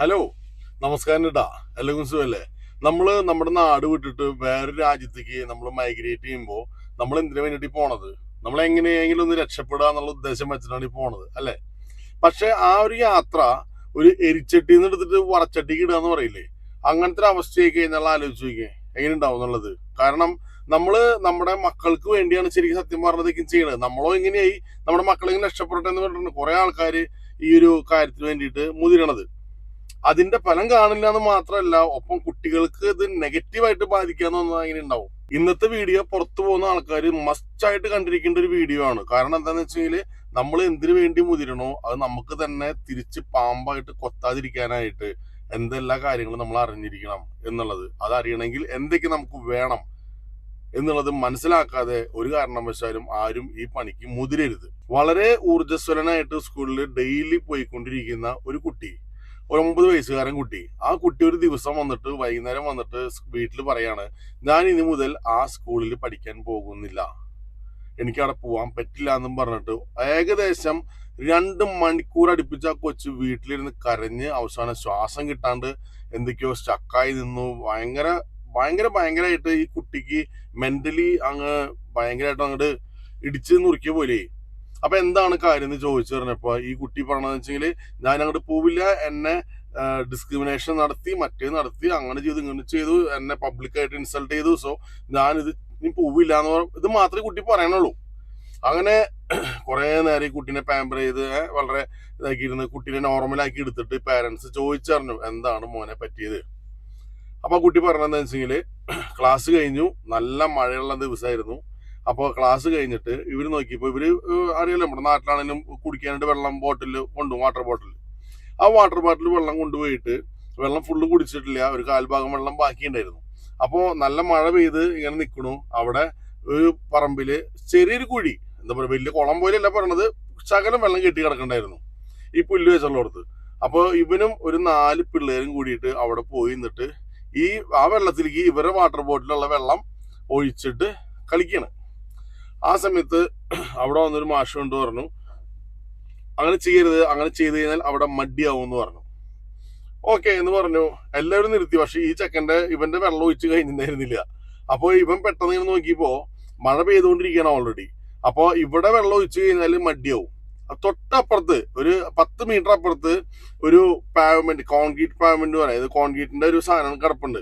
Hello നമസ്കാരം കേട്ടാ എല്ലാവർക്കും അല്ലേ നമ്മൾ നമ്മുടെ നാട് വിട്ടിട്ട് വേറെ രാജ്യത്തേക്ക് നമ്മൾ മൈഗ്രേറ്റ് ചെയ്യുമ്പോൾ നമ്മൾ എന്തിനു വേണ്ടിയിട്ട് പോണത്? നമ്മൾ എങ്ങനെയെങ്കിലും ഒന്ന് രക്ഷപ്പെടുക എന്നുള്ള ഉദ്ദേശം വെച്ചിട്ടാണ് ഈ പോണത് അല്ലെ? പക്ഷെ ആ ഒരു യാത്ര ഒരു എരിച്ചട്ടിന്ന് എടുത്തിട്ട് വറച്ചട്ടിക്ക് ഇടുക എന്ന് പറയില്ലേ? അങ്ങനത്തെ ഒരു അവസ്ഥയൊക്കെ കഴിഞ്ഞാൽ ആലോചിച്ച് നോക്കിയേ. എങ്ങനെ ഉണ്ടാവും എന്നുള്ളത്? കാരണം നമ്മൾ നമ്മുടെ മക്കൾക്ക് വേണ്ടിയാണ് ശരിക്കും സത്യം പറഞ്ഞതൊക്കെ ചെയ്യണത്. നമ്മളോ എങ്ങനെയായി നമ്മുടെ മക്കളെങ്കിലും രക്ഷപ്പെടട്ടെ എന്ന് പറഞ്ഞിട്ടുണ്ട് കുറെ ആൾക്കാർ ഈ ഒരു കാര്യത്തിന് വേണ്ടിയിട്ട് മുതിരണത്. അതിന്റെ ഫലം കാണില്ല എന്ന് മാത്രമല്ല ഒപ്പം കുട്ടികൾക്ക് ഇത് നെഗറ്റീവായിട്ട് ബാധിക്കാന്ന് പറഞ്ഞാൽ അങ്ങനെ ഉണ്ടാവും. ഇന്നത്തെ വീഡിയോ പുറത്തു പോകുന്ന ആൾക്കാർ മസ്റ്റായിട്ട് കണ്ടിരിക്കേണ്ട ഒരു വീഡിയോ ആണ്. കാരണം എന്താണെന്ന് വെച്ചാൽ നമ്മൾ എന്തിനു വേണ്ടി മുതിരണോ അത് നമുക്ക് തന്നെ തിരിച്ച് പാമ്പായിട്ട് കൊത്താതിരിക്കാനായിട്ട് എന്തെല്ലാ കാര്യങ്ങളും നമ്മൾ അറിഞ്ഞിരിക്കണം എന്നുള്ളത്. അത് അറിയണമെങ്കിൽ എന്തൊക്കെ നമുക്ക് വേണം എന്നുള്ളത് മനസ്സിലാക്കാതെ ഒരു കാരണവശാലും ആരും ഈ പണിക്ക് മുതിരരുത്. വളരെ ഊർജസ്വലനായിട്ട് സ്കൂളിൽ ഡെയിലി പോയിക്കൊണ്ടിരിക്കുന്ന ഒരു കുട്ടി ഒരു വയസ്സുകാരൻ കുട്ടി. ആ കുട്ടി ഒരു ദിവസം വന്നിട്ട് വൈകുന്നേരം വന്നിട്ട് വീട്ടിൽ പറയാണ് ഞാൻ ഇനി മുതൽ ആ സ്കൂളിൽ പഠിക്കാൻ പോകുന്നില്ല. എനിക്ക് അവിടെ പോവാൻ പറ്റില്ല എന്നും പറഞ്ഞിട്ട് ഏകദേശം രണ്ട് മണിക്കൂർ അടുപ്പിച്ച് ആ കൊച്ച് വീട്ടിലിരുന്ന് കരഞ്ഞ് അവസാനം ശ്വാസം കിട്ടാണ്ട് എന്തൊക്കെയോ സ്റ്റക്കായി നിന്നു. ഭയങ്കര ഭയങ്കര ഭയങ്കരമായിട്ട് ഈ കുട്ടിക്ക് മെന്റലി അങ്ങ് ഭയങ്കരമായിട്ട് അങ്ങോട്ട് ഇടിച്ച് നുറുക്കിയ പോലെ അപ്പൊ എന്താണ് കാര്യം എന്ന് ചോദിച്ചു പറഞ്ഞപ്പോ ഈ കുട്ടി പറഞ്ഞതെന്ന് വെച്ചെങ്കിൽ ഞാൻ അങ്ങോട്ട് പോവില്ല എന്നെ ഡിസ്ക്രിമിനേഷൻ നടത്തി മറ്റേ നടത്തി അങ്ങനെ ചെയ്തു ഇങ്ങനെ ചെയ്തു എന്നെ പബ്ലിക്കായിട്ട് ഇൻസൾട്ട് ചെയ്തു. സോ ഞാനിത് ഇനി പോവില്ല എന്ന് പറഞ്ഞു ഇത് മാത്രമേ കുട്ടി പറയണുള്ളൂ. അങ്ങനെ കുറെ നേരം ഈ കുട്ടീനെ പാമ്പർ ചെയ്ത് വളരെ ഇതാക്കിയിരുന്ന് കുട്ടീനെ നോർമലാക്കി എടുത്തിട്ട് പാരന്റ്സ് ചോദിച്ചറിഞ്ഞു എന്താണ് മോനെ പറ്റിയത്? അപ്പൊ കുട്ടി പറഞ്ഞതെന്ന് വെച്ചെങ്കിൽ ക്ലാസ് കഴിഞ്ഞു നല്ല മഴയുള്ള ദിവസമായിരുന്നു അപ്പോൾ ക്ലാസ് കഴിഞ്ഞിട്ട് ഇവർ നോക്കിയപ്പോൾ ഇവർ അറിയാലോ നമ്മുടെ നാട്ടിലാണെങ്കിലും കുടിക്കാനായിട്ട് വെള്ളം ബോട്ടിൽ കൊണ്ടുപോകും വാട്ടർ ബോട്ടിൽ ആ വാട്ടർ ബോട്ടിൽ വെള്ളം കൊണ്ടുപോയിട്ട് വെള്ളം ഫുള്ള് കുടിച്ചിട്ടില്ല ഒരു കാൽഭാഗം വെള്ളം ബാക്കിയുണ്ടായിരുന്നു. അപ്പോ നല്ല മഴ പെയ്ത് ഇങ്ങനെ നിൽക്കണു അവിടെ ഒരു പറമ്പിൽ ചെറിയൊരു കുഴി എന്താ പറയുക വലിയ കുളം പോലെയല്ല പറയണത് ശകലം വെള്ളം കെട്ടി കിടക്കണ്ടായിരുന്നു. ഈ പുല്ല് വെച്ചുള്ളടത്ത്. അപ്പോൾ ഇവനും ഒരു നാല് പിള്ളേരും കൂടിയിട്ട് അവിടെ പോയി നിന്നിട്ട് ഈ ആ വെള്ളത്തിലേക്ക് ഇവരുടെ വാട്ടർ ബോട്ടിലുള്ള വെള്ളം ഒഴിച്ചിട്ട് കളിക്കണം. ആ സമയത്ത് അവിടെ വന്നൊരു മാഷ് കൊണ്ട് പറഞ്ഞു. അങ്ങനെ ചെയ്യരുത് അങ്ങനെ ചെയ്ത് കഴിഞ്ഞാൽ അവിടെ മടിയാവും എന്ന് പറഞ്ഞു. ഓക്കെ എന്ന് പറഞ്ഞു. എല്ലാവരും നിർത്തി. പക്ഷെ ഈ ചെക്കന്റെ ഇവന്റെ വെള്ളം ഒഴിച്ച് കഴിഞ്ഞിട്ടുണ്ടായിരുന്നില്ല. അപ്പോൾ ഇവൻ പെട്ടെന്ന് ഇങ്ങനെ നോക്കിയപ്പോ മഴ പെയ്തുകൊണ്ടിരിക്കുകയാണ് ഓൾറെഡി അപ്പോൾ ഇവിടെ വെള്ളം ഒഴിച്ച് കഴിഞ്ഞാൽ മടിയാവും. തൊട്ടപ്പുറത്ത് ഒരു പത്ത് മീറ്റർ അപ്പുറത്ത് ഒരു പാവ്മെന്റ് കോൺക്രീറ്റ് പാവ്മെന്റ് പറയാം. ഇത് കോൺക്രീറ്റിന്റെ ഒരു സാധനം കിടപ്പുണ്ട്.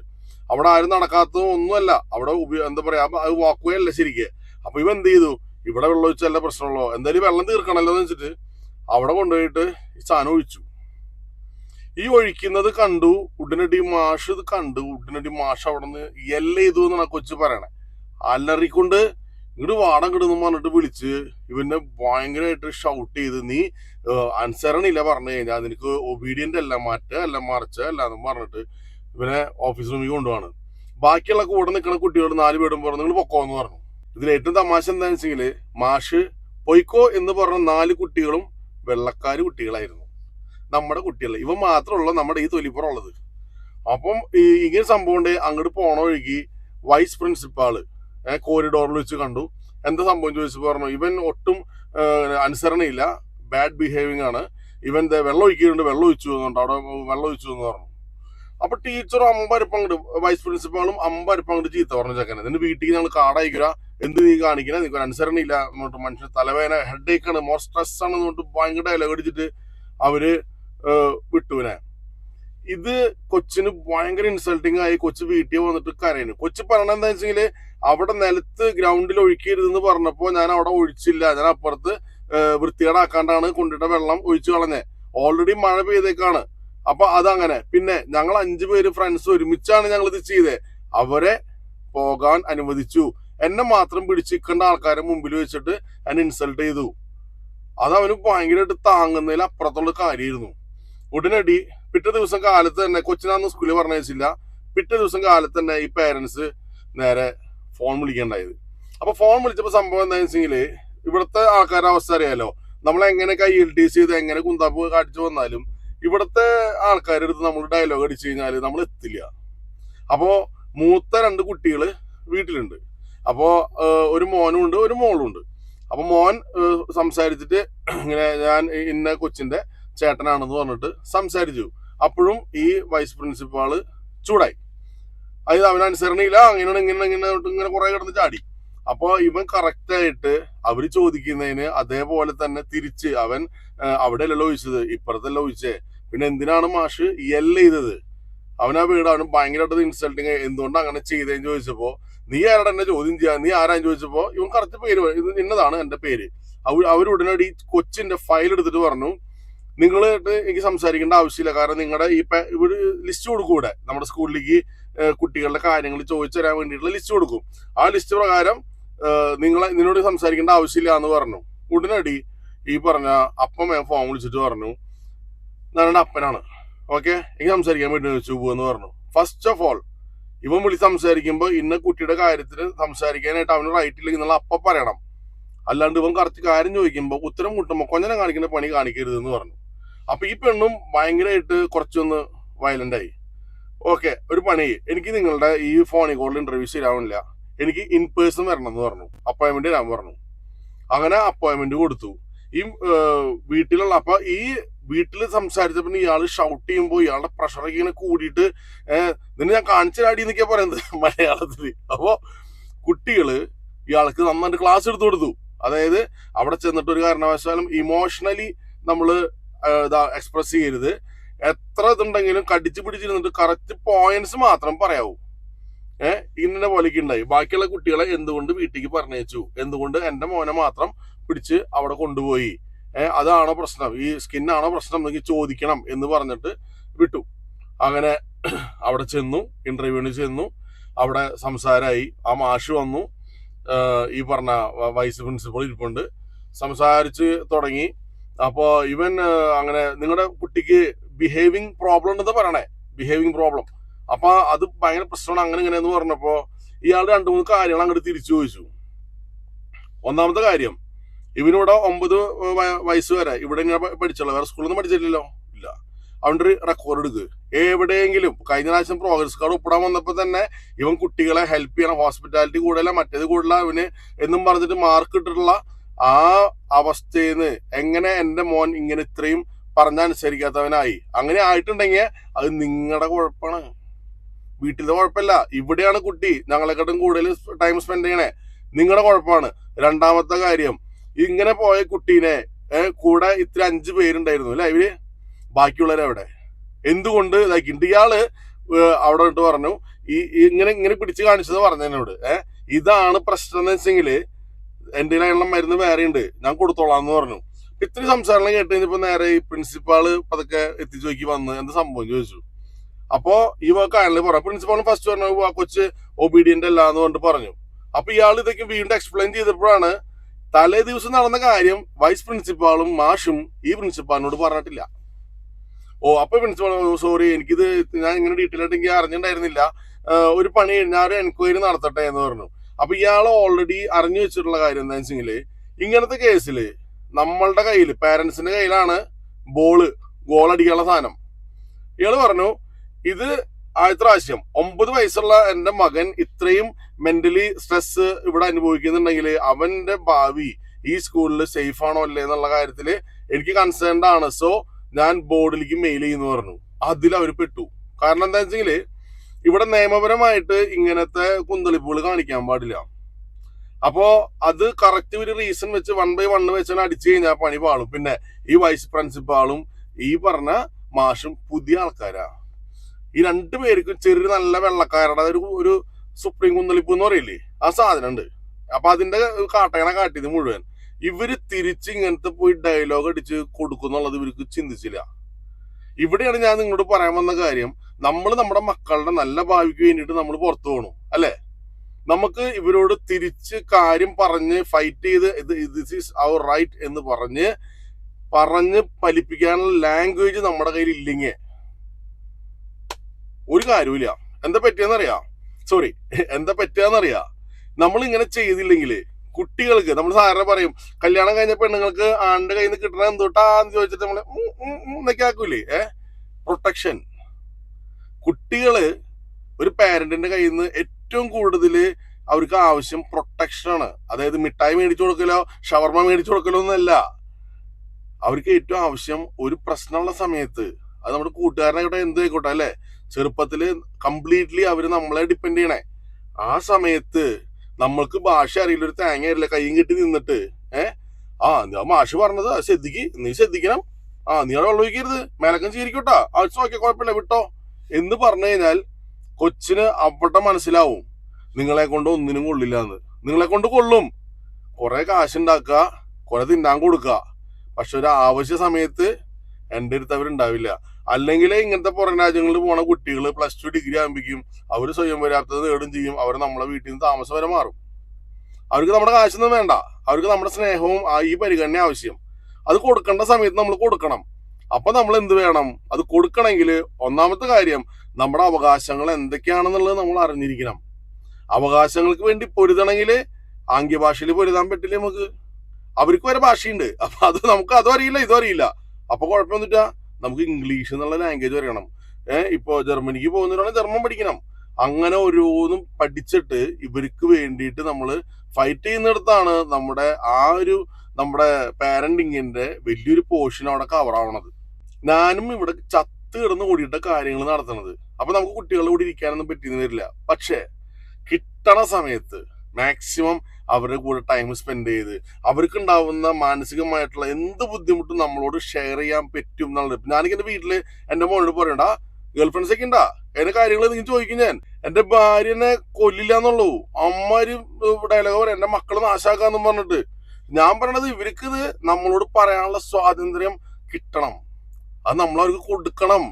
അവിടെ ആരും നടക്കാത്തതും ഒന്നുമല്ല അവിടെ എന്താ പറയാ വാക്കുവേ അല്ല ശരിക്ക്. അപ്പൊ ഇവ എന്ത് ചെയ്തു? ഇവിടെ വെള്ളം ഒഴിച്ചല്ല പ്രശ്നമുള്ളൂ. എന്തായാലും വെള്ളം തീർക്കണല്ലോ എന്ന് വെച്ചിട്ട് അവിടെ കൊണ്ടുപോയിട്ട് ഈ സാധനം ഒഴിച്ചു. ഈ ഒഴിക്കുന്നത് കണ്ടു ഉടനടി മാഷ് ഇത് കണ്ടു. ഉടനടി മാഷ് അവിടെ നിന്ന് എല്ല ചെയ്തു എന്നാണ് കൊച്ചു പറയണേ. അലറിക്കൊണ്ട് ഇങ്ങോട്ട് വാടം കിടന്നു പറഞ്ഞിട്ട് വിളിച്ച് ഇവനെ ഭയങ്കരമായിട്ട് ഷൗട്ട് ചെയ്ത് നീ അനുസരണില്ല പറഞ്ഞു കഴിഞ്ഞാൽ നിനക്ക് ഒബീഡിയന്റ് അല്ല മാറ്റ അല്ല മറിച്ച അല്ല എന്ന് പറഞ്ഞിട്ട് ഇവനെ ഓഫീസ് റൂമിൽ കൊണ്ടുപോകാണ് ബാക്കിയുള്ള കൂടെ നിൽക്കുന്ന കുട്ടികളോട് നാല് പേരും പറഞ്ഞു നിങ്ങൾ പൊക്കോ എന്ന് പറഞ്ഞു. ഇതിൽ ഏറ്റവും തമാശ എന്താണെന്ന് വെച്ചെങ്കിൽ മാഷ് പൊയ്ക്കോ എന്ന് പറഞ്ഞ നാല് കുട്ടികളും വെള്ളക്കാർ കുട്ടികളായിരുന്നു. നമ്മുടെ കുട്ടികൾ ഇവ മാത്രമുള്ള നമ്മുടെ ഈ തൊലിപ്പുറം ഉള്ളത്. അപ്പം ഈ ഇങ്ങനെ സംഭവം ഉണ്ട്. അങ്ങോട്ട് പോണ ഒഴുകി വൈസ് പ്രിൻസിപ്പാൾ കോരിഡോറിൽ വെച്ച് കണ്ടു. എന്താ സംഭവം ചോദിച്ചു പറഞ്ഞു ഇവൻ ഒട്ടും അനുസരണയില്ല. ബാഡ് ബിഹേവിങ് ആണ്. ഇവൻ വെള്ളം ഒഴിക്കുന്നുണ്ട് വെള്ളം ഒഴിച്ചു എന്നുണ്ട് അവിടെ വെള്ളം ഒഴിച്ചു എന്ന് പറഞ്ഞു. അപ്പൊ ടീച്ചറും അമ്പരപ്പം അങ്ങോട്ട് വൈസ് പ്രിൻസിപ്പാളും അമ്പരപ്പം അങ്ങോട്ട് ചീത്ത പറഞ്ഞു ചെക്കനെ. നിന്റെ വീട്ടിൽ ഞങ്ങൾ കാടയക്കുക എന്ത് നീ കാണിക്കണേ? നിനക്ക് അനുസരണയില്ല. എന്നിട്ട് മനുഷ്യന് തലവേദന ഹെഡ് ഏക്കാണ് മോർ സ്ട്രെസ് ആണ് എന്നിട്ട് ഭയങ്കര ഡയലോഗ് അവർ വിട്ടുവിനെ. ഇത് കൊച്ചിന് ഭയങ്കര ഇൻസൾട്ടിങ് ആയി. കൊച്ചു വീട്ടിൽ വന്നിട്ട് കരയുന്നു. കൊച്ചു പറഞ്ഞ എന്താ വെച്ചെങ്കിൽ അവിടെ നിലത്ത് ഗ്രൗണ്ടിൽ ഒഴിക്കരുതെന്ന് പറഞ്ഞപ്പോ ഞാൻ അവിടെ ഒഴിച്ചില്ല. ഞാൻ അപ്പുറത്ത് വൃത്തികേടാക്കാണ്ടാണ് കൊണ്ടിട്ട വെള്ളം ഒഴിച്ചു കളഞ്ഞേ. ഓൾറെഡി മഴ പെയ്തേക്കാണ്. അപ്പൊ അതങ്ങനെ. പിന്നെ ഞങ്ങൾ അഞ്ചു പേര് ഫ്രണ്ട്സ് ഒരുമിച്ചാണ് ഞങ്ങൾ ഇത് ചെയ്തത് അവരെ പോകാൻ അനുവദിച്ചു. എന്നെ മാത്രം പിടിച്ചിരിക്കേണ്ട ആൾക്കാരെ മുമ്പിൽ വെച്ചിട്ട് എന്നെ ഇൻസൾട്ട് ചെയ്തു. അത് അവന് ഭയങ്കരമായിട്ട് താങ്ങുന്നതിൽ അപ്പുറത്തുള്ള കാര്യമായിരുന്നു. ഉടനടി പിറ്റേ ദിവസം കാലത്ത് തന്നെ കൊച്ചിനാന്ന് സ്കൂളിൽ പറഞ്ഞില്ല പിറ്റേ ദിവസം കാലത്ത് തന്നെ ഈ പേരൻസ് നേരെ ഫോൺ വിളിക്കേണ്ടായത് അപ്പൊ ഫോൺ വിളിച്ചപ്പോ സംഭവം എന്താണെന്ന് വെച്ചെങ്കിൽ ഇവിടുത്തെ ആൾക്കാരുടെ അവസ്ഥ അറിയാലോ. നമ്മൾ എങ്ങനെ കൈ ടീസ് ചെയ്ത് എങ്ങനെ കുന്താപ്പ് കാട്ടിച്ചു വന്നാലും ഇവിടുത്തെ ആൾക്കാരുടെ അടുത്ത് നമ്മൾ ഡയലോഗ് അടിച്ചു കഴിഞ്ഞാൽ നമ്മൾ എത്തില്ല. അപ്പോ മൂത്ത രണ്ട് കുട്ടികൾ വീട്ടിലുണ്ട്. അപ്പോ ഒരു മോനും ഉണ്ട് ഒരു മോളും ഉണ്ട്. അപ്പൊ മോൻ സംസാരിച്ചിട്ട് ഇങ്ങനെ ഞാൻ ഇന്ന കൊച്ചിന്റെ ചേട്ടനാണെന്ന് പറഞ്ഞിട്ട് സംസാരിച്ചു. അപ്പോഴും ഈ വൈസ് പ്രിൻസിപ്പാൾ ചൂടായി. അതായത് അവൻ അനുസരണയില്ല അങ്ങനെ ഇങ്ങനെ ഇങ്ങനെ ഇങ്ങനെ കുറെ കിടന്ന് ചാടി. അപ്പൊ ഇവൻ കറക്റ്റ് ആയിട്ട് അവർ ചോദിക്കുന്നതിന് അതേപോലെ തന്നെ തിരിച്ച് അവൻ അവിടെയല്ലോ ചോദിച്ചത്. ഇപ്പുറത്തല്ലോ ചോദിച്ചേ? പിന്നെ എന്തിനാണ് മാഷ് എൽ ചെയ്തത്? അവനാ വീട് അവന് ഭയങ്കരമായിട്ട് ഇൻസൾട്ടിങ് എന്തുകൊണ്ട് അങ്ങനെ ചെയ്തതെന്ന് ചോദിച്ചപ്പോ നീ ആരോട് എന്നെ ചോദ്യം ചെയ്യാ? നീ ആരാന്ന് ചോദിച്ചപ്പോ ഇവൻ കറക്റ്റ് പേര് ഇത് ഇന്നതാണ് എന്റെ പേര്. അവരുടനടി ഈ കൊച്ചിന്റെ ഫയൽ എടുത്തിട്ട് പറഞ്ഞു നിങ്ങൾ എനിക്ക് സംസാരിക്കേണ്ട ആവശ്യമില്ല. കാരണം നിങ്ങളുടെ ഈ ഇവിടെ ലിസ്റ്റ് കൊടുക്കൂടെ? നമ്മുടെ സ്കൂളിലേക്ക് കുട്ടികളുടെ കാര്യങ്ങൾ ചോദിച്ചു തരാൻ വേണ്ടിയിട്ടുള്ള ലിസ്റ്റ് കൊടുക്കും. ആ ലിസ്റ്റ് പ്രകാരം നിങ്ങളെ നിന്നോട് സംസാരിക്കേണ്ട ആവശ്യമില്ല എന്ന് പറഞ്ഞു. ഉടനടി ഈ പറഞ്ഞ അപ്പം ഫോൺ വിളിച്ചിട്ട് പറഞ്ഞു ഞാനുടെ അപ്പനാണ്. ഓക്കെ എനിക്ക് സംസാരിക്കാൻ വേണ്ടി വെച്ചു എന്ന് പറഞ്ഞു. ഫസ്റ്റ് ഓഫ് ഓൾ ഇവൻ വിളി സംസാരിക്കുമ്പോൾ ഇന്ന കുട്ടിയുടെ കാര്യത്തിൽ സംസാരിക്കാനായിട്ട് അവന് റൈറ്റ് ഇല്ലെങ്കിൽ എന്നുള്ള അപ്പം പറയണം. അല്ലാണ്ട് ഇവൻ കറക്റ്റ് കാര്യം ചോദിക്കുമ്പോൾ ഉത്തരം മുട്ടുമ്പോൾ കൊഞ്ഞനെ കാണിക്കുന്ന പണി കാണിക്കരുത് എന്ന് പറഞ്ഞു. അപ്പൊ ഈ പെണ്ണും ഭയങ്കരമായിട്ട് കുറച്ചൊന്ന് വയലന്റ് ആയി. ഓക്കെ ഒരു പണി എനിക്ക് നിങ്ങളുടെ ഈ ഫോണിൽ കോളിൽ ഇന്റർവ്യൂ ശരിയാവണില്ല. എനിക്ക് ഇൻ പേഴ്സൺ വരണം എന്ന് പറഞ്ഞു. അപ്പോയിന്റ്മെന്റ് ഞാൻ പറഞ്ഞു. അങ്ങനെ അപ്പോയിന്റ്മെന്റ് കൊടുത്തു. ഈ വീട്ടിലുള്ള അപ്പൊ ഈ വീട്ടിൽ സംസാരിച്ചപ്പോൾ ഇയാൾ ഷൗട്ട് ചെയ്യുമ്പോൾ ഇയാളുടെ പ്രഷർ ഇങ്ങനെ കൂടിയിട്ട് നിന്നെ ഞാൻ കാണിച്ച കാടി എന്നൊക്കെയാ പറയുന്നത് മലയാളത്തിൽ അപ്പോ കുട്ടികൾ ഇയാൾക്ക് നന്നായിട്ട് ക്ലാസ് എടുത്തു കൊടുത്തു. അതായത് അവിടെ ചെന്നിട്ട് ഒരു കാരണവശാലും ഇമോഷണലി നമ്മൾ എക്സ്പ്രസ് ചെയ്യരുത്. എത്ര ഇതുണ്ടെങ്കിലും കടിച്ചു പിടിച്ചിരുന്നിട്ട് കറക്റ്റ് പോയിന്റ്സ് മാത്രം പറയാവൂ. ഏഹ് ഇന്നെ പോലെയൊക്കെ ഉണ്ടായി. ബാക്കിയുള്ള കുട്ടികളെ എന്തുകൊണ്ട് വീട്ടിലേക്ക് പറഞ്ഞയച്ചു? എന്തുകൊണ്ട് എന്റെ മോനെ മാത്രം പിടിച്ച് അവിടെ കൊണ്ടുപോയി? അതാണോ പ്രശ്നം? ഈ സ്കിന്നാണോ പ്രശ്നം എന്നെങ്കിൽ ചോദിക്കണം എന്ന് പറഞ്ഞിട്ട് വിട്ടു. അങ്ങനെ അവിടെ ചെന്നു ഇന്റർവ്യൂവിന് ചെന്നു. അവിടെ സംസാരമായി ആ മാഷ് വന്നു. ഈ പറഞ്ഞ വൈസ് പ്രിൻസിപ്പൾ ഇരിപ്പുണ്ട്. സംസാരിച്ച് തുടങ്ങി. അപ്പോ ഇവൻ അങ്ങനെ നിങ്ങളുടെ കുട്ടിക്ക് ബിഹേവിങ് പ്രോബ്ലം ഉണ്ടെന്ന് പറയണേ. ബിഹേവിങ് പ്രോബ്ലം അപ്പൊ അത് ഭയങ്കര പ്രശ്നമാണ് അങ്ങനെ ഇങ്ങനെ എന്ന് പറഞ്ഞപ്പോ ഇയാൾ രണ്ടു മൂന്ന് കാര്യങ്ങൾ അങ്ങോട്ട് തിരിച്ചു ചോദിച്ചു. ഒന്നാമത്തെ കാര്യം ഇവനിവിടെ ഒമ്പത് വയസ്സ് വരെ. ഇവിടെ ഇങ്ങനെ പഠിച്ചുള്ള വേറെ സ്കൂളിൽ നിന്ന് പഠിച്ചിട്ടില്ലല്ലോ. ഇല്ല. അവന്റെ ഒരു റെക്കോർഡ് എടുക്കുക എവിടെയെങ്കിലും കഴിഞ്ഞ പ്രാവശ്യം പ്രോഗ്രസ് കാർഡ് ഒപ്പിടാൻ വന്നപ്പോൾ തന്നെ ഇവൻ കുട്ടികളെ ഹെൽപ്പ് ചെയ്യണം. ഹോസ്പിറ്റാലിറ്റി കൂടുതല മറ്റേത് കൂടുതല അവന് എന്നും പറഞ്ഞിട്ട് മാർക്ക് ഇട്ടിട്ടുള്ള ആ അവസ്ഥയിൽ നിന്ന് എങ്ങനെ എന്റെ മോൻ ഇങ്ങനെ ഇത്രയും പറഞ്ഞനുസരിക്കാത്തവനായി അങ്ങനെ ആയിട്ടുണ്ടെങ്കിൽ അത് നിങ്ങളുടെ കുഴപ്പമാണ് വീട്ടിലെ കുഴപ്പമില്ല. ഇവിടെയാണ് കുട്ടി ഞങ്ങളെക്കാട്ടും കൂടുതൽ ടൈം സ്പെൻഡ് ചെയ്യണേ. നിങ്ങളുടെ കുഴപ്പമാണ് രണ്ടാമത്തെ കാര്യം ഇങ്ങനെ പോയ കുട്ടീനെ കൂടെ ഇത്ര അഞ്ച് പേരുണ്ടായിരുന്നു അല്ലെ? ഇവർ ബാക്കിയുള്ളവരവിടെ എന്തുകൊണ്ട്? ഇതാക്കിണ്ട് ഇയാൾ അവിടെ ഇട്ട് പറഞ്ഞു. ഈ ഇങ്ങനെ ഇങ്ങനെ പിടിച്ച് കാണിച്ചത് പറഞ്ഞതിനോട് ഏഹ് ഇതാണ് പ്രശ്നം എന്ന് വെച്ചെങ്കിൽ എന്റെ എണ്ണം മരുന്ന് വേറെ ഉണ്ട് ഞാൻ കൊടുത്തോളാം എന്ന് പറഞ്ഞു. ഇത്ര സംസാരണം കേട്ട് കഴിഞ്ഞപ്പോ നേരെ ഈ പ്രിൻസിപ്പാൾ പതുക്കെ എത്തിച്ചു നോക്കി വന്ന് എന്ത് സംഭവം ചോദിച്ചു. അപ്പോ ഈ കാര്യങ്ങൾ പറഞ്ഞു. പ്രിൻസിപ്പാൾ ഫസ്റ്റ് പറഞ്ഞു ആ കൊച്ച് ഒബീഡിയന്റ് അല്ല എന്ന് പറഞ്ഞു. അപ്പൊ ഇയാൾ ഇതൊക്കെ വീണ്ടും എക്സ്പ്ലെയിൻ ചെയ്തപ്പോഴാണ് തലേ ദിവസം നടന്ന കാര്യം വൈസ് പ്രിൻസിപ്പാളും മാഷും ഈ പ്രിൻസിപ്പാളിനോട് പറഞ്ഞിട്ടില്ല. ഓ അപ്പൊ പ്രിൻസിപ്പാൾ സോറി എനിക്കിത് ഞാൻ ഇങ്ങനെ ഡീറ്റെയിൽ ആയിട്ട് എനിക്ക് അറിഞ്ഞിട്ടുണ്ടായിരുന്നില്ല. ഒരു പണി ഞാൻ ഒരു എൻക്വയറി നടത്തട്ടെ എന്ന് പറഞ്ഞു. അപ്പൊ ഇയാൾ ഓൾറെഡി അറിഞ്ഞു വെച്ചിട്ടുള്ള കാര്യം എന്താ വെച്ചെങ്കിൽ ഇങ്ങനത്തെ കേസിൽ നമ്മളുടെ കയ്യിൽ പാരന്റ്സിന്റെ കയ്യിലാണ് ബോൾ ഗോൾ അടിക്കാനുള്ള സാധനം. ഇയാൾ പറഞ്ഞു ഇത് ആദ്യത്തെ പ്രാവശ്യം. ഒമ്പത് വയസ്സുള്ള എന്റെ മകൻ ഇത്രയും മെന്റലി സ്ട്രെസ് ഇവിടെ അനുഭവിക്കുന്നുണ്ടെങ്കിൽ അവന്റെ ഭാവി ഈ സ്കൂളിൽ സേഫ് ആണോ അല്ലേ എന്നുള്ള കാര്യത്തിൽ എനിക്ക് കൺസേൺഡ് ആണ്. സോ ഞാൻ ബോർഡിലേക്ക് മെയിൽ ചെയ്യുന്നു പറഞ്ഞു. അതിൽ അവർ പെട്ടു. കാരണം എന്താ വെച്ചെങ്കിൽ ഇവിടെ നിയമപരമായിട്ട് ഇങ്ങനത്തെ കുന്തളിപ്പുകൾ കാണിക്കാൻ പാടില്ല. അപ്പോ അത് കറക്റ്റ് ഒരു റീസൺ വെച്ച് വൺ ബൈ വൺ വെച്ചാണ് അടിച്ചു കഴിഞ്ഞാൽ പണി പാളും. പിന്നെ ഈ വൈസ് പ്രിൻസിപ്പാളും ഈ പറഞ്ഞ മാഷും പുതിയ ആൾക്കാരാ. ഈ രണ്ടു പേർക്കും ചെറിയ നല്ല വെള്ളക്കാരുടെ ഒരു ഒരു സുപ്രീം കുന്തളിപ്പ് എന്ന് പറയില്ലേ? ആ സാധനം ഉണ്ട് അപ്പൊ അതിന്റെ കാട്ടകണ കാട്ടിയത് മുഴുവൻ. ഇവർ തിരിച്ച് ഇങ്ങനത്തെ പോയി ഡയലോഗ് അടിച്ച് കൊടുക്കുന്നുള്ളത് ഇവർക്ക് ചിന്തിച്ചില്ല. ഇവിടെയാണ് ഞാൻ നിങ്ങളോട് പറയാൻ വന്ന കാര്യം. നമ്മൾ നമ്മുടെ മക്കളുടെ നല്ല ഭാവിക്ക് വേണ്ടിയിട്ട് നമ്മൾ പുറത്തു പോകണം അല്ലെ? നമുക്ക് ഇവരോട് തിരിച്ച് കാര്യം പറഞ്ഞ് ഫൈറ്റ് ചെയ്ത് ഇത് ദിസ് ഈസ് അവർ റൈറ്റ് എന്ന് പറഞ്ഞ് പറഞ്ഞ് ഫലിപ്പിക്കാനുള്ള ലാംഗ്വേജ് നമ്മുടെ കയ്യിൽ ഇല്ലെങ്കിൽ ഒരു കാര്യമില്ല എന്താ പറ്റിയെന്നറിയാം? സോറി എന്താ പറ്റുകയെന്നറിയാ നമ്മൾ ഇങ്ങനെ ചെയ്തില്ലെങ്കിൽ കുട്ടികൾക്ക് നമ്മൾ സാറിനെ പറയും കല്യാണം കഴിഞ്ഞ പെണ്ണുങ്ങൾക്ക് ആണ്ട് കയ്യിൽ നിന്ന് കിട്ടണ എന്തോട്ടാന്ന് ചോദിച്ചിട്ട് നമ്മൾ എന്നൊക്കെ ആക്കൂലേ? ഏ? പ്രൊട്ടക്ഷൻ കുട്ടികൾ ഒരു പാരന്റിന്റെ കയ്യിൽ നിന്ന് ഏറ്റവും കൂടുതൽ അവർക്ക് ആവശ്യം പ്രൊട്ടക്ഷനാണ് അതായത് മിഠായി മേടിച്ചു കൊടുക്കലോ ഷവർമ മേടിച്ചു കൊടുക്കലോ ഒന്നല്ല അവർക്ക് ഏറ്റവും ആവശ്യം ഒരു പ്രശ്നമുള്ള സമയത്ത് അത് നമ്മുടെ കൂട്ടുകാരനായിക്കോട്ടെ എന്ത് ആയിക്കോട്ടെ അല്ലെ? ചെറുപ്പത്തിൽ കംപ്ലീറ്റ്ലി അവർ നമ്മളെ ഡിപ്പെൻഡ് ചെയ്യണേ. ആ സമയത്ത് നമ്മൾക്ക് ഭാഷ അറിയില്ല ഒരു തേങ്ങ അറിയില്ല കൈയും കെട്ടി നിന്നിട്ട്. ഏ? ആ ഞാൻ മാഷ് പറഞ്ഞത് ശ്രദ്ധിക്ക് നീ ശ്രദ്ധിക്കണം. ആ നീ അവിടെ വെള്ളം ഒഴിക്കരുത്. മേലക്കം ചീരിക്കോട്ടാ. അത് നോക്കിയ കുഴപ്പമില്ല വിട്ടോ. എന്ന് പറഞ്ഞു കഴിഞ്ഞാൽ കൊച്ചിന് അവിടെ മനസ്സിലാവും നിങ്ങളെ കൊണ്ട് ഒന്നിനും കൊള്ളില്ല എന്ന് നിങ്ങളെ കൊണ്ട് കൊള്ളും. കുറെ കാശുണ്ടാക്കുക കുറെ തിന്നാൻ കൊടുക്കുക. പക്ഷെ ഒരു ആവശ്യ സമയത്ത് എന്റെ അടുത്ത് അവരുണ്ടാവില്ല. അല്ലെങ്കിൽ ഇങ്ങനത്തെ പുറം രാജ്യങ്ങളിൽ പോണ കുട്ടികൾ പ്ലസ് ടു ഡിഗ്രി ആകുമ്പോഴേക്കും അവർ സ്വയം പര്യാപ്തത നേടും ചെയ്യും. അവർ നമ്മളെ വീട്ടിൽ നിന്ന് താമസം വരെ മാറും. അവർക്ക് നമ്മുടെ കാശൊന്നും വേണ്ട. അവർക്ക് നമ്മുടെ സ്നേഹവും ഈ പരിഗണന ആവശ്യം. അത് കൊടുക്കേണ്ട സമയത്ത് നമ്മൾ കൊടുക്കണം. അപ്പൊ നമ്മൾ എന്ത് വേണം? അത് കൊടുക്കണമെങ്കിൽ ഒന്നാമത്തെ കാര്യം നമ്മുടെ അവകാശങ്ങൾ എന്തൊക്കെയാണെന്നുള്ളത് നമ്മൾ അറിഞ്ഞിരിക്കണം. അവകാശങ്ങൾക്ക് വേണ്ടി പൊരുതണമെങ്കിൽ ആംഗ്യഭാഷയിൽ പൊരുതാൻ പറ്റില്ല നമുക്ക്? അവർക്ക് വരെ ഭാഷയുണ്ട്. അപ്പൊ അത് നമുക്ക് അതും അറിയില്ല ഇതും അറിയില്ല. അപ്പൊ കുഴപ്പമൊന്നുമില്ല. നമുക്ക് ഇംഗ്ലീഷ് എന്നുള്ള ലാംഗ്വേജ് അറിയണം ഏഹ് ഇപ്പൊ ജർമ്മനിക്ക് പോകുന്നവരാണെങ്കിൽ ജർമ്മൻ പഠിക്കണം. അങ്ങനെ ഓരോന്നും പഠിച്ചിട്ട് ഇവർക്ക് വേണ്ടിയിട്ട് നമ്മൾ ഫൈറ്റ് ചെയ്യുന്നിടത്താണ് നമ്മുടെ ആ ഒരു നമ്മുടെ പാരന്റിങ്ങിന്റെ വലിയൊരു പോർഷൻ അവിടെ കവർ ഞാനും ഇവിടെ ചത്ത് കിടന്ന് കൂടിയിട്ട കാര്യങ്ങൾ നടത്തുന്നത്. അപ്പൊ നമുക്ക് കുട്ടികളുടെ കൂടി ഇരിക്കാനൊന്നും പറ്റിയെന്ന് വരില്ല. പക്ഷേ കിട്ടണ സമയത്ത് മാക്സിമം അവരുടെ കൂടെ ടൈം സ്പെൻഡ് ചെയ്ത്. അവർക്ക് ഉണ്ടാവുന്ന മാനസികമായിട്ടുള്ള എന്ത് ബുദ്ധിമുട്ടും നമ്മളോട് ഷെയർ ചെയ്യാൻ പറ്റും എന്നുള്ളത് ഞാനൊക്കെ എന്റെ വീട്ടിൽ എന്റെ മോനോട് പറയണ്ട ഗേൾ ഫ്രണ്ട്സ് ഒക്കെ ഉണ്ടാ? എന്റെ കാര്യങ്ങൾ നീ ചോദിക്കും ഞാൻ. എന്റെ ഭാര്യനെ കൊല്ലില്ല എന്നുള്ളൂ. അമ്മര് ഡയലോഗ് പറയാം എന്റെ മക്കളെ നാശാക്കാന്നും പറഞ്ഞിട്ട്. ഞാൻ പറയണത് ഇവർക്ക് ഇത് നമ്മളോട് പറയാനുള്ള സ്വാതന്ത്ര്യം കിട്ടണം. അത് നമ്മൾ അവർക്ക് കൊടുക്കണം.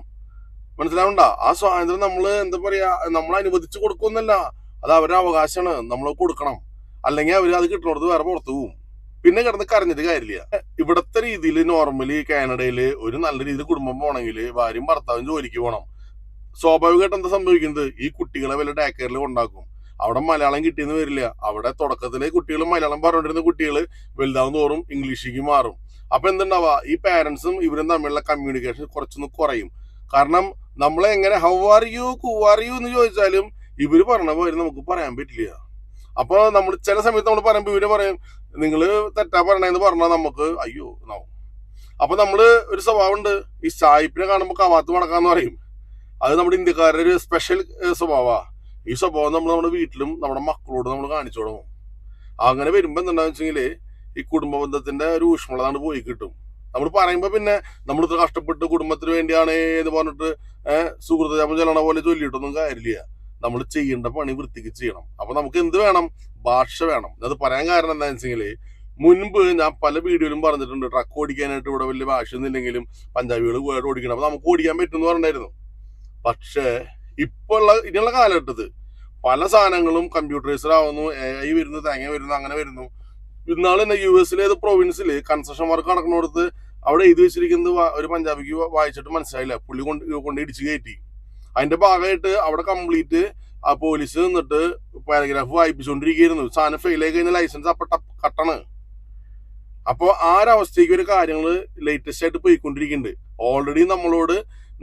മനസ്സിലാവണ്ട ആ സ്വാതന്ത്ര്യം നമ്മൾ എന്താ പറയാ നമ്മൾ അനുവദിച്ചു കൊടുക്കുന്നല്ല അത് അവരുടെ അവകാശമാണ്. നമ്മൾ കൊടുക്കണം. അല്ലെങ്കിൽ അവർ അത് കിട്ടുന്നിടത്ത് വേറെ പുറത്തു പോകും പിന്നെ കിടന്ന് കരഞ്ഞിട്ട് കാര്യമില്ല. ഇവിടത്തെ രീതിയിൽ നോർമലി കാനഡയിൽ ഒരു നല്ല രീതിയിൽ കുടുംബം പോകണമെങ്കിൽ ഭാര്യയും ഭർത്താവും ജോലിക്ക് പോകണം. സ്വാഭാവികമായിട്ട് എന്താ സംഭവിക്കുന്നത്? ഈ കുട്ടികളെ വല്ല ഡേ കൊണ്ടാക്കും. അവിടെ മലയാളം കിട്ടിയെന്ന് വരില്ല. അവിടെ തുടക്കത്തിലെ കുട്ടികൾ മലയാളം പറഞ്ഞുകൊണ്ടിരുന്ന കുട്ടികൾ വലുതാവും തോറും ഇംഗ്ലീഷിലേക്ക് മാറും. അപ്പൊ എന്തുണ്ടാവുക? ഈ പാരന്റ്സും ഇവരും തമ്മിലുള്ള കമ്മ്യൂണിക്കേഷൻ കുറച്ചൊന്ന് കുറയും. കാരണം നമ്മളെ എങ്ങനെ how are you who are you എന്ന് ചോദിച്ചാലും ഇവർ പറഞ്ഞ പോലെ നമുക്ക് പറയാൻ പറ്റില്ല. അപ്പൊ നമ്മൾ ചില സമയത്ത് നമ്മൾ പറയുമ്പോൾ ഇവർ പറയും നിങ്ങൾ തെറ്റാ പറയണെന്ന് പറഞ്ഞാൽ നമുക്ക് അയ്യോ നാവും അപ്പൊ നമ്മൾ ഒരു സ്വഭാവമുണ്ട്. ഈ സായിപ്പിനെ കാണുമ്പോൾ കവാത്ത് മടക്കാന്ന് പറയും. അത് നമ്മുടെ ഇന്ത്യക്കാരുടെ ഒരു സ്പെഷ്യൽ സ്വഭാവമാ ഈ സ്വഭാവം നമ്മൾ നമ്മുടെ വീട്ടിലും നമ്മുടെ മക്കളോട് നമ്മൾ കാണിച്ചു തുടങ്ങും. അങ്ങനെ വരുമ്പോ എന്താണെന്ന് വെച്ചെങ്കിൽ ഈ കുടുംബ ബന്ധത്തിന്റെ ഒരു ഊഷ്മളതാണ് പോയി കിട്ടും. നമ്മൾ പറയുമ്പോ പിന്നെ നമ്മൾ കഷ്ടപ്പെട്ട് കുടുംബത്തിന് വേണ്ടിയാണ് എന്ന് പറഞ്ഞിട്ട് സുഹൃത്ത് ജപം ചെല്ലണ പോലെ ചൊല്ലിയിട്ടൊന്നും കാര്യമില്ല. നമ്മൾ ചെയ്യേണ്ട പണി വൃത്തിക്ക് ചെയ്യണം. അപ്പൊ നമുക്ക് എന്ത് വേണം? ഭാഷ വേണം. അത് പറയാൻ കാരണം എന്താണെന്ന് വെച്ചെങ്കിൽ മുൻപ് ഞാൻ പല വീഡിയോയിലും പറഞ്ഞിട്ടുണ്ട് ട്രക്ക് ഓടിക്കാനായിട്ട് ഇവിടെ വലിയ ഭാഷ ഒന്നുമില്ലെങ്കിലും പഞ്ചാബികൾ വേർഡ് ഓടിക്കണം. അപ്പൊ നമുക്ക് ഓടിക്കാൻ പറ്റും എന്ന് പറഞ്ഞിട്ടുണ്ടായിരുന്നു പക്ഷേ ഇപ്പൊ ഉള്ള ഇനിയുള്ള കാലഘട്ടത്ത് പല സാധനങ്ങളും കമ്പ്യൂട്ടറൈസ്ഡ് ആവുന്നു. എ ഐ വരുന്നു തേങ്ങ വരുന്നു അങ്ങനെ വരുന്നു. ഇന്നാൾ തന്നെ യു എസിലെ ഏത് പ്രൊവിൻസിൽ കൺസ്ട്രക്ഷൻ വർക്ക് നടക്കുന്നിടത്ത് അവിടെ എഴുതി വെച്ചിരിക്കുന്നത് ഒരു പഞ്ചാബിക്ക് വായിച്ചിട്ട് മനസ്സിലായില്ല. പുള്ളി കൊണ്ട് കൊണ്ട് ഇടിച്ച് കയറ്റി. അതിന്റെ ഭാഗമായിട്ട് അവിടെ കംപ്ലീറ്റ് ആ പോലീസ് നിന്നിട്ട് പാരഗ്രാഫ് വായിപ്പിച്ചുകൊണ്ടിരിക്കുകയായിരുന്നു സാധനം ഫെയിൽ ആയി കഴിഞ്ഞാൽ ലൈസൻസ് അപ്പൊ കട്ടണ്. അപ്പോ ആ ഒരവസ്ഥയ്ക്ക് ഒരു കാര്യങ്ങൾ ലേറ്റസ്റ്റ് ആയിട്ട് പോയിക്കൊണ്ടിരിക്കുന്നുണ്ട്. ഓൾറെഡി നമ്മളോട്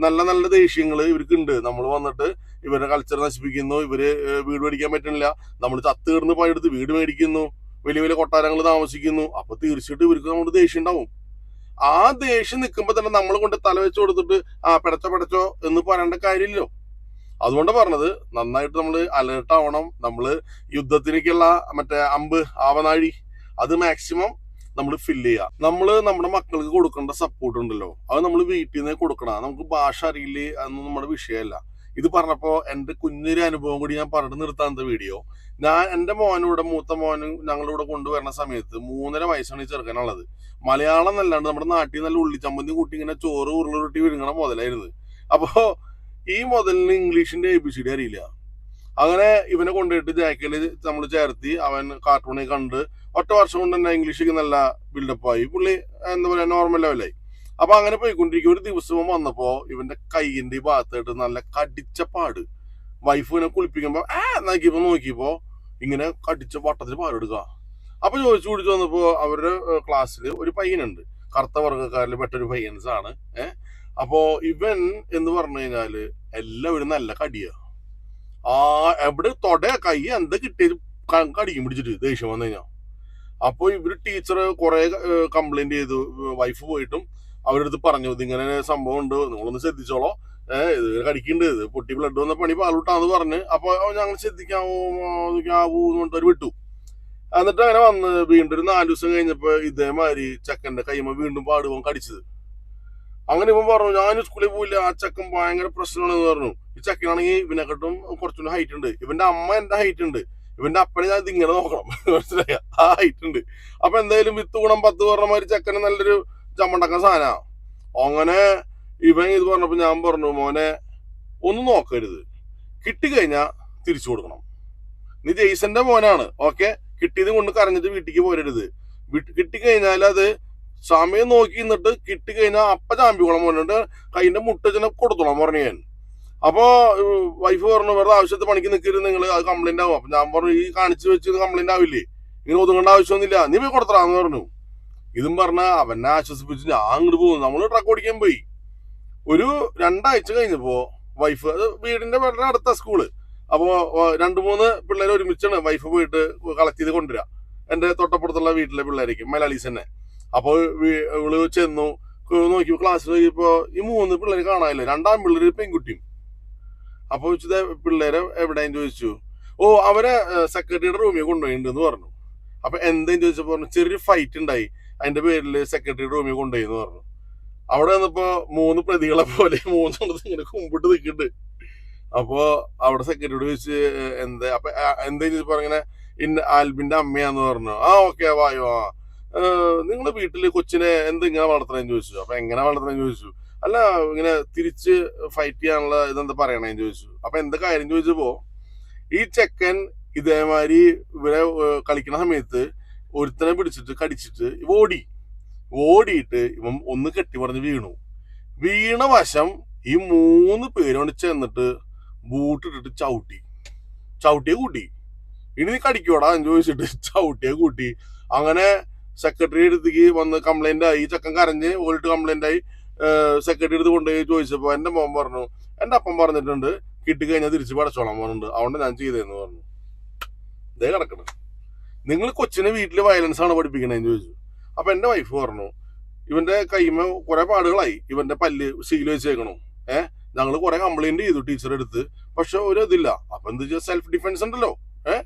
നല്ല നല്ല ദേഷ്യങ്ങൾ ഇവർക്ക് ഉണ്ട് നമ്മൾ വന്നിട്ട് ഇവരുടെ കൾച്ചർ നശിപ്പിക്കുന്നു ഇവർ വീട് മേടിക്കാൻ പറ്റുന്നില്ല. നമ്മൾ ചത്ത് കീർന്ന് പണിയെടുത്ത് വീട് മേടിക്കുന്നു വലിയ വലിയ കൊട്ടാരങ്ങൾ താമസിക്കുന്നു. അപ്പൊ തീർച്ചയായിട്ടും ഇവർക്ക് നമ്മുടെ ദേഷ്യം ഉണ്ടാവും. ആ ദേഷ്യം നിൽക്കുമ്പോ തന്നെ നമ്മൾ കൊണ്ട് തല വെച്ച് കൊടുത്തിട്ട് ആ പിടച്ചോ പിടച്ചോ എന്ന് പറയേണ്ട കാര്യമില്ലല്ലോ. അതുകൊണ്ട് പറഞ്ഞത് നന്നായിട്ട് നമ്മൾ അലേർട്ട് ആവണം. നമ്മൾ യുദ്ധത്തിലേക്കുള്ള മറ്റേ അമ്പ് ആവനാഴി അത് മാക്സിമം നമ്മൾ ഫില്ല് ചെയ്യുക നമ്മൾ നമ്മുടെ മക്കൾക്ക് കൊടുക്കേണ്ട സപ്പോർട്ട് ഉണ്ടല്ലോ. അത് നമ്മൾ വീട്ടിൽ നിന്ന് കൊടുക്കണം നമുക്ക് ഭാഷ അറിയില്ലേ അതൊന്നും നമ്മുടെ വിഷയമല്ല. ഇത് പറഞ്ഞപ്പോൾ എന്റെ കുഞ്ഞൊരു അനുഭവം കൂടി ഞാൻ പറഞ്ഞു നിർത്താത്ത വീഡിയോ. ഞാൻ എന്റെ മോനിവിടെ മൂത്ത മോനും ഞങ്ങളിവിടെ കൊണ്ടുവരുന്ന സമയത്ത് മൂന്നര വയസ്സാണ് ഈ ചെറുക്കനുള്ളത്. മലയാളം എന്നല്ലാണ്ട് നമ്മുടെ നാട്ടിൽ നല്ല ഉള്ളിച്ചമ്മന്തി കൂട്ടി ഇങ്ങനെ ചോറ് ഉരുളുരുട്ടി വിഴുങ്ങണ മുതലായിരുന്നു. അപ്പോ ഈ മുതലിന് ഇംഗ്ലീഷിന്റെ എ ബി സി ഡി അറിയില്ല. അങ്ങനെ ഇവനെ കൊണ്ടുപോയിട്ട് ജാക്കയിൽ നമ്മൾ ചേർത്തി അവൻ കാർട്ടൂണിൽ കണ്ട് ഒറ്റ വർഷം കൊണ്ട് തന്നെ ഇംഗ്ലീഷൊക്കെ നല്ല ബിൽഡപ്പ് ആയി. പുള്ളി എന്താ പറയാ നോർമൽ ലെവലായി അപ്പൊ അങ്ങനെ പോയിക്കൊണ്ടിരിക്കും. ഒരു ദിവസം വന്നപ്പോ ഇവന്റെ കൈയിന്റെ ഭാഗത്തായിട്ട് നല്ല കടിച്ച പാട്. വൈഫ് ഇവനെ കുളിപ്പിക്കുമ്പോ ആ നോക്കിയപ്പോ നോക്കിയപ്പോ ഇങ്ങനെ കടിച്ച വട്ടത്തിൽ പാലെടുക്കുക അപ്പൊ ചോദിച്ചു കുടിച്ചു വന്നപ്പോ അവരുടെ ക്ലാസ്സിൽ ഒരു പയ്യനുണ്ട്. കറുത്ത വർഗക്കാരിൽ പെട്ടൊരു പയ്യൻസ് ആണ് ഏഹ് അപ്പോ ഇവൻ എന്ന് പറഞ്ഞു കഴിഞ്ഞാൽ എല്ലാവരും നല്ല കടിയ. ആ എവിടെ തൊട കൈ എന്താ കിട്ടിയത് കടിക്കും പിടിച്ചിട്ട് ദേഷ്യം വന്നു കഴിഞ്ഞാൽ അപ്പോൾ ഇവർ ടീച്ചർ കുറെ കംപ്ലൈന്റ് ചെയ്തു. വൈഫ് പോയിട്ടും അവരടുത്ത് പറഞ്ഞു ഇതിങ്ങനെ സംഭവം ഉണ്ട് നിങ്ങളൊന്ന് ശ്രദ്ധിച്ചോളോ. ഏഹ് ഇത് കടിക്കുന്നുണ്ട് ഇത് പൊട്ടി ബ്ലഡ് വന്ന പണി പാലൂട്ടാന്ന് പറഞ്ഞ്. അപ്പൊ ഞങ്ങൾ ശ്രദ്ധിക്കാവൂ ആവൂ പറഞ്ഞിട്ട് അവർ വിട്ടു. എന്നിട്ട് അങ്ങനെ വന്ന് വീണ്ടും ഒരു നാല് ദിവസം കഴിഞ്ഞപ്പോ ഇതേമാതിരി ചെക്കന്റെ കൈമ വീണ്ടും പാടുവാൻ കടിച്ചത്. അങ്ങനെ ഇവൻ പറഞ്ഞു ഞാൻ സ്കൂളിൽ പോയില്ല ആ ചെക്കൻ ഭയങ്കര പ്രശ്നമാണെന്ന് പറഞ്ഞു. ഈ ചെക്കനാണെങ്കിൽ ഇവനെക്കാട്ടും കുറച്ചുകൂടി ഹൈറ്റ് ഉണ്ട്. ഇവന്റെ അമ്മ എന്റെ ഹൈറ്റ് ഉണ്ട്. ഇവന്റെ അപ്പനെ ഞാൻ ഇതിങ്ങനെ നോക്കണം. മനസ്സിലായ? ആ ഹൈറ്റ് ഉണ്ട്. അപ്പൊ എന്തായാലും വിത്ത് ഗുണം പത്ത് പറഞ്ഞ മാതിരി ചെക്കന് നല്ലൊരു ചമ്മണ്ടക്ക സാധനമാണ് അങ്ങനെ ഇവൻ ഇത് പറഞ്ഞപ്പോൾ ഞാൻ പറഞ്ഞു മോനെ ഒന്നും നോക്കരുത്. കിട്ടിക്കഴിഞ്ഞാൽ തിരിച്ചു കൊടുക്കണം. നീ ജെയ്സന്റെ മോനാണ് ഓക്കെ? കിട്ടിയത് കൊണ്ട് കരഞ്ഞിട്ട് വീട്ടിലേക്ക് പോരരുത്. കിട്ടിക്കഴിഞ്ഞാൽ അത് സമയം നോക്കി നിന്നിട്ട് കിട്ടിക്കഴിഞ്ഞാൽ അപ്പ ചാമ്പിക്കോളം പറഞ്ഞിട്ട് കൈന്റെ മുട്ടച്ചനെ കൊടുത്തോളാം പറഞ്ഞു ഞാൻ. അപ്പോ വൈഫ് പറഞ്ഞു വെറുതെ ആവശ്യത്തെ പണിക്ക് നിൽക്കരുത് നിങ്ങൾ അത് കംപ്ലൈന്റ് ആവും. അപ്പൊ ഞാൻ പറഞ്ഞു ഈ കാണിച്ചു വെച്ച് കംപ്ലൈന്റ് ആവില്ലേ? ഇങ്ങനെ ഒതുങ്ങേണ്ട ആവശ്യമൊന്നുമില്ല. നീ പോയി കൊടുത്തറാന്ന് പറഞ്ഞു. ഇതും പറഞ്ഞ അവനെ ആശ്വസിപ്പിച്ച് ഞാൻ അങ്ങോട്ട് പോകുന്നു. നമ്മൾ ട്രക്ക് ഓടിക്കാൻ പോയി. ഒരു രണ്ടാഴ്ച കഴിഞ്ഞപ്പോ വൈഫ് അത് വീടിന്റെ വളരെ അടുത്ത സ്കൂൾ അപ്പോ രണ്ടു മൂന്ന് പിള്ളേർ ഒരുമിച്ചാണ് വൈഫ് പോയിട്ട് കളക്ട് ചെയ്ത് കൊണ്ടുവരാ. എന്റെ തൊട്ടപ്പുറത്തുള്ള വീട്ടിലെ പിള്ളേരേക്ക് മലയാളീസ് തന്നെ. അപ്പോൾ ഇവൾ ചെന്നു നോക്കി ക്ലാസ്സിൽ നോക്കിയപ്പോ ഈ മൂന്ന് പിള്ളേര് കാണാനില്ല? രണ്ടാം പിള്ളേര് പെൺകുട്ടിയും. അപ്പൊ ചോദിച്ചത് പിള്ളേരെ എവിടെയും ചോദിച്ചു? ഓ അവരെ സെക്രട്ടറിയുടെ റൂമിൽ കൊണ്ടുപോയിണ്ടെന്ന് പറഞ്ഞു. അപ്പൊ എന്തെങ്കിലും ചോദിച്ചപ്പോ പറഞ്ഞു ചെറിയൊരു ഫൈറ്റ് ഉണ്ടായി അതിന്റെ പേരിൽ സെക്രട്ടറിയുടെ റൂമിൽ കൊണ്ടുപോയി എന്ന് പറഞ്ഞു. അവിടെ നിന്നപ്പോ മൂന്ന് പ്രതികളെ പോലെ മൂന്നെണ്ണത്ത് ഇങ്ങനെ കുമ്പിട്ട് നിൽക്കുന്നുണ്ട്. അപ്പോ അവിടെ സെക്രട്ടറിയോട് ചോദിച്ച് "ഏഹ്, എന്താ? അപ്പൊ എന്താ ചോദിച്ചപ്പോ ഇങ്ങനെ ഇന്ന ആൽബിന്റെ അമ്മയാന്ന് പറഞ്ഞു. ആ ഓക്കെ വായോ ആ നിങ്ങളുടെ വീട്ടിൽ കൊച്ചിനെ എന്ത് ഇങ്ങനെ വളർത്തണേന്ന് ചോദിച്ചു. അപ്പൊ എങ്ങനെ വളർത്തണേന്ന് ചോദിച്ചു. അല്ല ഇങ്ങനെ തിരിച്ച് ഫൈറ്റ് ചെയ്യാനുള്ള ഇതെന്താ പറയണേന്ന് ചോദിച്ചു. അപ്പൊ എന്താ കാര്യം ചോദിച്ചപ്പോ ഈ ചെക്കൻ ഇതേമാതിരി ഇവരെ കളിക്കുന്ന സമയത്ത് ഒരുത്തനെ പിടിച്ചിട്ട് കടിച്ചിട്ട് ഇവ ഓടി. ഓടിയിട്ട് ഇവൻ ഒന്ന് കെട്ടി പറഞ്ഞ് വീണു. വീണ വശം ഈ മൂന്ന് പേരോണ് ചെന്നിട്ട് ബൂട്ടിട്ടിട്ട് ചവിട്ടി. ചവിട്ടിയെ കൂട്ടി. ഇനി നീ കടിക്കോടാ എന്ന് ചോദിച്ചിട്ട് ചവിട്ടിയെ കൂട്ടി. അങ്ങനെ സെക്രട്ടറി അടുത്തേക്ക് വന്ന് കംപ്ലൈന്റ് ആയി. ചക്കൻ കരഞ്ഞ് ഓടിട്ട് കംപ്ലൈന്റ് ആയി. സെക്രട്ടറി അടുത്ത് കൊണ്ടുപോയി ചോദിച്ചപ്പോ എന്റെ മോൻ പറഞ്ഞു എന്റെ അപ്പം പറഞ്ഞിട്ടുണ്ട് കിട്ടിക്കഴിഞ്ഞാൽ തിരിച്ചു പടച്ചോളാൻ പറഞ്ഞിട്ടുണ്ട്. അതുകൊണ്ട് ഞാൻ ചെയ്തതെന്ന് പറഞ്ഞു. ഇതേ കിടക്കണം. നിങ്ങൾ കൊച്ചിനെ വീട്ടിൽ വയലൻസ് ആണ് പഠിപ്പിക്കണേന്ന് ചോദിച്ചു. അപ്പൊ എന്റെ വൈഫ് പറഞ്ഞു ഇവന്റെ കൈമ കുറെ പാടുകളായി. ഇവന്റെ പല്ല് സീൽ വെച്ചേക്കണു. ഏഹ് ഞങ്ങൾ കുറെ കംപ്ലൈന്റ് ചെയ്തു ടീച്ചറെ അടുത്ത്. പക്ഷെ ഒരു ഇതില്ല. അപ്പൊ എന്ത് വെച്ചാൽ സെൽഫ് ഡിഫൻസ് ഉണ്ടല്ലോ. ഏഹ്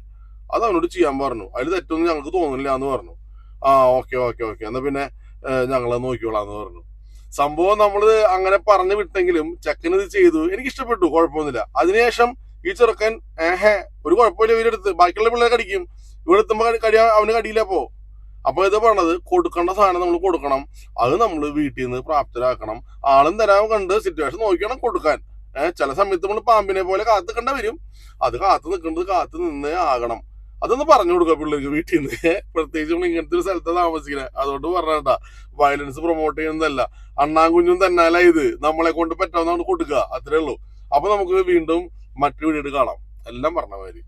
അത് അവനോട് ചെയ്യാൻ പറഞ്ഞു. അതിൽ തെറ്റൊന്നും ഞങ്ങൾക്ക് തോന്നുന്നില്ല എന്ന് പറഞ്ഞു. ആ ഓക്കെ ഓക്കെ ഓക്കെ എന്നാ പിന്നെ ഞങ്ങളെ നോക്കിക്കോളാന്ന് പറഞ്ഞു. സംഭവം നമ്മൾ അങ്ങനെ പറഞ്ഞു വിട്ടെങ്കിലും ചെക്കൻ ഇത് ചെയ്തു. എനിക്ക് ഇഷ്ടപ്പെട്ടു. കുഴപ്പമൊന്നുമില്ല. അതിനുശേഷം ഈ ചെറുക്കൻ ഏഹേ ഒരു കുഴപ്പമില്ല ഇവരെടുത്ത് ബാക്കിയുള്ള പിള്ളേരെ കടിക്കും ഇവിടെ എത്തുമ്പോ കടി അവന് കടിയില്ല പോ. അപ്പൊ ഇത് പറഞ്ഞത് കൊടുക്കേണ്ട സാധനം നമ്മൾ കൊടുക്കണം. അത് നമ്മൾ വീട്ടിൽ നിന്ന് പ്രാപ്തരാക്കണം. ആളും തരാൻ കണ്ട് സിറ്റുവേഷൻ നോക്കിക്കണം കൊടുക്കാൻ. ഏഹ് ചില സമയത്ത് നമ്മൾ പാമ്പിനെ പോലെ കാത്തു കണ്ട വരും. അത് കാത്തു നിൽക്കേണ്ടത് കാത്തു നിന്നേ ആകണം. അതൊന്ന് പറഞ്ഞു കൊടുക്കുക പിള്ളേർക്ക് വീട്ടിൽ നിന്ന് പ്രത്യേകിച്ച് നമ്മൾ ഇങ്ങനത്തെ ഒരു സ്ഥലത്ത് താമസിക്കുന്നത് അതുകൊണ്ട് പറഞ്ഞാ വയലൻസ് പ്രൊമോട്ട് ചെയ്യുന്നതല്ല. അണ്ണാൻ കുഞ്ഞും തന്നാല ഇത്. നമ്മളെ കൊണ്ട് പറ്റാവുന്നതാണ് കൊടുക്കുക. അത്രേ ഉള്ളൂ. അപ്പൊ നമുക്ക് വീണ്ടും മറ്റു വീടുകൾ കാണാം. എല്ലാം പറഞ്ഞ മാതിരി.